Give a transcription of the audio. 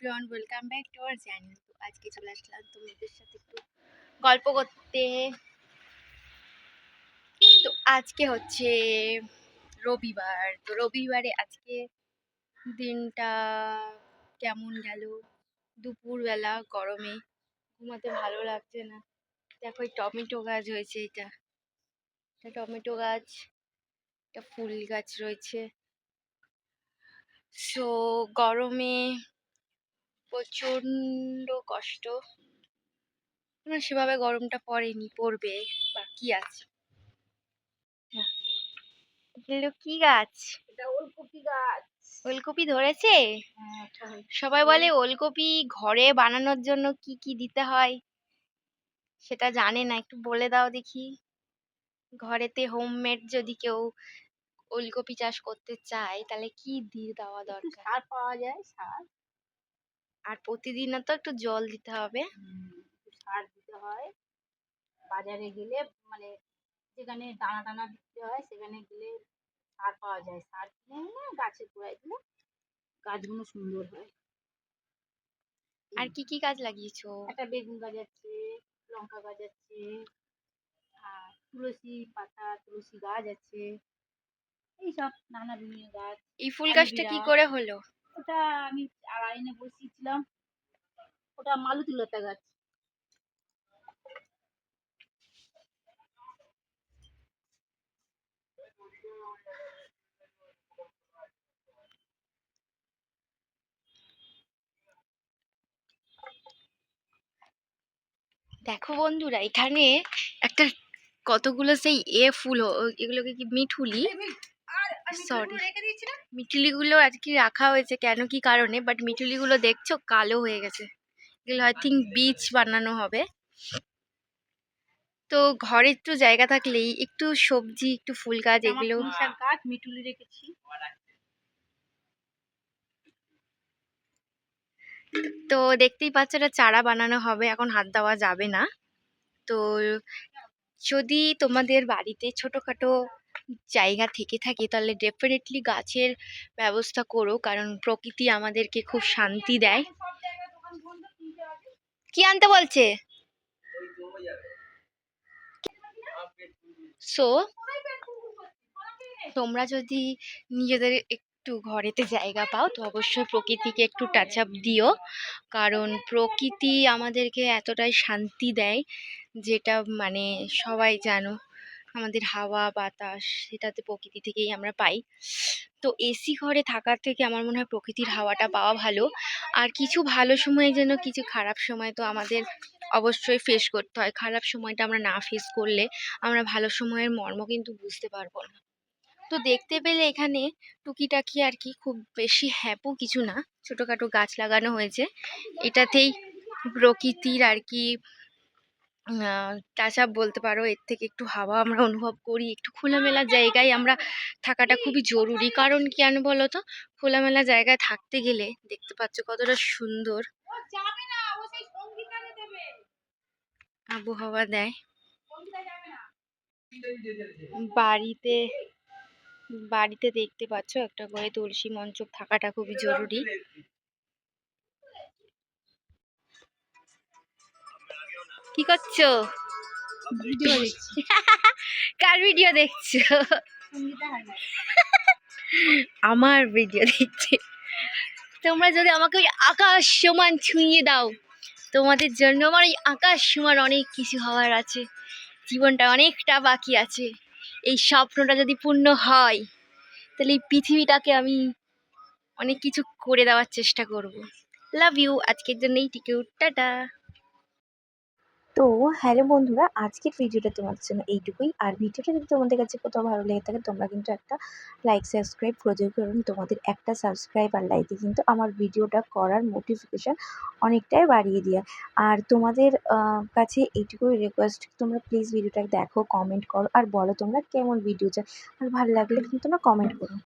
Everyone welcome back to our channel তো আজকে চলে আসলাম তোমাদের সাথে একটু গল্প করতে। তো আজকে হচ্ছে রবিবার। তো রবিবারে আজকে দিনটা কেমন গেল? দুপুরবেলা গরমে ঘুমাতে ভালো লাগছে না। দেখো এই টমেটো গাছ হয়েছে এটা। এটা টমেটো গাছ, একটা ফুল গাছ রয়েছে। সো গরমে প্রচণ্ড কষ্ট। সেভাবে গরমটা পড়েনি পড়বে বাকি আছে। হ্যাঁ। এগুলো কি গাছ? ওলকপি গাছ। ওলকপি ধরেছে? হ্যাঁ, সবাই বলে ওলকপি ঘরে বানানোর জন্য কি কি দিতে হয়? সেটা জানে না একটু বলে দাও দেখি। ঘরেতে হোমমেড যদি কেউ ওলকপি চাষ করতে চায় তাহলে কি দিয়ে দেওয়া দরকার? সার পাওয়া যায় সার। আর প্রতিদিন তো একটু জল দিতে হবে। সার দিতে হয়। বাজারে গেলে মানে যেখানে দানা টানা দিতে হয় সেখানে গেলে সার পাওয়া যায়। সার কিনে এনে গাছে গোড়ায় দিলে গাছগুলো সুন্দর হয়। আর কি কি গাছ লাগিয়েছো? একটা বেগুন গাছ আছে লঙ্কা গাছ আছে আর তুলসী পাতা তুলসী গাছ আছে। এইসব নানা বিভিন্ন গাছ। এই ফুল গাছটা কি করে হলো? ওটা আমি আড়াইনে বসিয়েছিলাম। ওটা মালতী লতা গাছ। দেখো বন্ধুরা এখানে একটা কতগুলো সেই এ ফুল এগুলোকে কি মিঠুলি? সরি মিঠুলিগুলো আর কি রাখা হয়েছে কেন কি কারণে বাট মিঠুলিগুলো দেখছ কালো হয়ে গেছে। এগুলো আই থিঙ্ক বীজ বানানো হবে। তো ঘরে একটু জায়গা থাকলেই একটু সবজি একটু ফুল গাছ এগুলো গাছ মিটুলি রেখেছি। তো দেখতেই পাচ্ছ এটা চারা বানানো হবে এখন হাত দেওয়া যাবে না। তো যদি তোমাদের বাড়িতে ছোটোখাটো জায়গা থেকে থাকে, তাহলে ডেফিনেটলি গাছের ব্যবস্থা করো। কারণ প্রকৃতি আমাদেরকে খুব শান্তি দেয়। কি আনতে বলছে? সো তোমরা যদি নিজেদের একটু ঘরেতে জায়গা পাও, তো অবশ্যই প্রকৃতিকে একটু টাচ আপ দিও। কারণ প্রকৃতি আমাদেরকে এতটাই শান্তি দেয়, যেটা মানে সবাই জানো। আমাদের হাওয়া, বাতাস সেটাতে প্রকৃতি থেকেই আমরা পাই। তো এসি ঘরে থাকার থেকে আমার মনে হয় প্রকৃতির হাওয়াটা পাওয়া ভালো। আর কিছু ভালো সময়ে যেন কিছু খারাপ সময় তো আমাদের অবশ্যই ফেস করতে হয়। খারাপ সময়টা আমরা না ফেস করলে আমরা ভালো সময়ের মর্ম কিন্তু বুঝতে পারব না। তো দেখতে পেলে এখানে টুকিটাকি আর কি খুব বেশি হ্যাপও কিছু না। ছোটোখাটো গাছ লাগানো হয়েছে। এটাতেই প্রকৃতির আর কি টাচ আপ বলতে পারো, এর থেকে একটু হাওয়া আমরা অনুভব করি। একটু খোলামেলা জায়গায় আমরা থাকাটা খুবই জরুরি। কারণ কেন বলো তো খোলামেলা জায়গায় থাকতে গেলে দেখতে পাচ্ছ কতটা সুন্দর। আবহাওয়া দেয়। বাড়িতে বাড়িতে দেখতে পাচ্ছ একটা করে তুলসী মঞ্চ থাকাটা খুবই জরুরি। কি করছ? কার ভিডিও দেখছ? আমার ভিডিও দেখছি। তোমরা যদি আমাকে ওই আকাশ সমান ছুঁয়ে দাও তোমাদের জন্য আমার ওই আকাশ সমান অনেক কিছু হওয়ার আছে। জীবনটা অনেকটা বাকি আছে। এই স্বপ্নটা যদি পূর্ণ হয় তাহলে এই পৃথিবীটাকে আমি অনেক কিছু করে দেওয়ার চেষ্টা করব। লাভ ইউ আজকের জন্য এই টিকিউ টাটা। তো হ্যালো বন্ধুরা, আজকের ভিডিওটা তোমাদের জন্য এইটুকুই। আর ভিডিওটা যদি তোমাদের কাছে কোথাও ভালো লেগে থাকে, তোমরা কিন্তু একটা লাইক সাবস্ক্রাইব করে দিও, কারণ তোমাদের একটা সাবস্ক্রাইব আর লাইকে কিন্তু আমার ভিডিওটা করার মোটিভেশন অনেকটাই বাড়িয়ে দেয়। আর তোমাদের কাছে এইটুকুই রিকোয়েস্ট তোমরা প্লিজ ভিডিওটা দেখো কমেন্ট করো, আর বলো তোমরা কেমন ভিডিও চাই আর ভালো লাগলে কিন্তু তোমরা কমেন্ট করো।